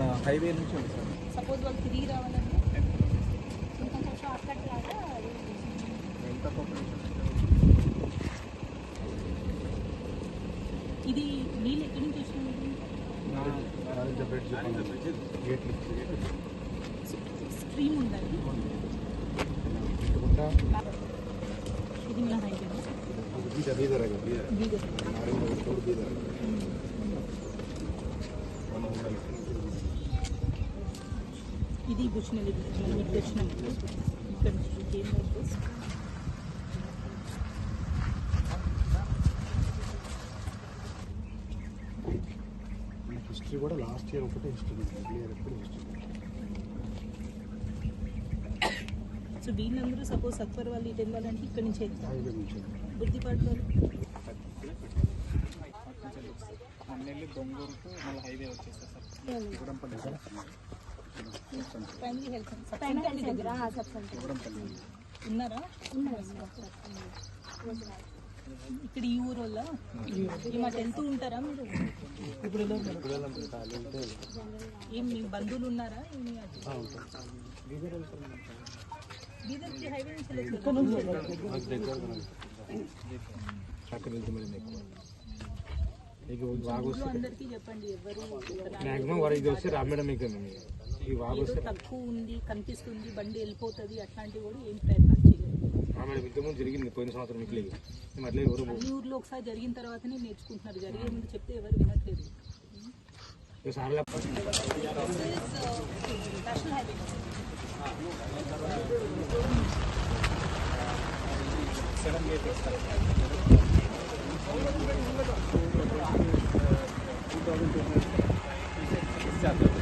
మన హైవే నుంచి ఉంది సార్. సపోజ్ వాళ్ళు తిరిగి రావాలంటే? ఇంకొంచెం షార్ట్ కట్ లాగా ఎంత పాపులేషన్ ఇది నీళ్ళు ఎక్కడి నుంచి వచ్చినాయి స్ట్రీమ్ ఉందండి ఇది మన హైవే. బీదర్ ఇది బుచ్చినల్లి మనం ఇటు వచ్చినాం. ఇక్కడ నుంచి హిస్టరీ కూడా లాస్ట్ ఇయర్ ఒకటే హిస్టరీ ఇయర్ ఎప్పుడు హిస్టరీ సో వీళ్ళందరూ సపోజ్ సత్వర్ వాళ్ళు ఇటు వెళ్ళాలంటే ఇక్కడ నుంచి వెళ్తారు. బుద్ధిపాటు వాళ్ళు దొంగూరుకు మళ్ళీ హైవే వచ్చేస్తారు సార్. ఉన్నారా ఇక్కడ ఈ ఊరు వాళ్ళ ఈ మాట వెళ్తూ ఉంటారా మీరు ఏం మీ బంధువులు ఉన్నారా బీదర్కి హైవే నుంచి మీకు చెప్పండి ఎవరు మ్యాక్సిమం వరకు వస్తే రా మీకు ఏదో తక్కువ ఉంది కనిపిస్తుంది బండి వెళ్ళిపోతుంది అట్లాంటివి కూడా ఏం ప్రయత్నాలు చేయలేదు. జరిగింది పోయిన సంవత్సరం అన్ని ఊర్లో ఒకసారి జరిగిన తర్వాతనే నేర్చుకుంటున్నారు. జరిగే ముందు చెప్తే ఎవరు వినట్లేదు. National highway seven meters sir Thank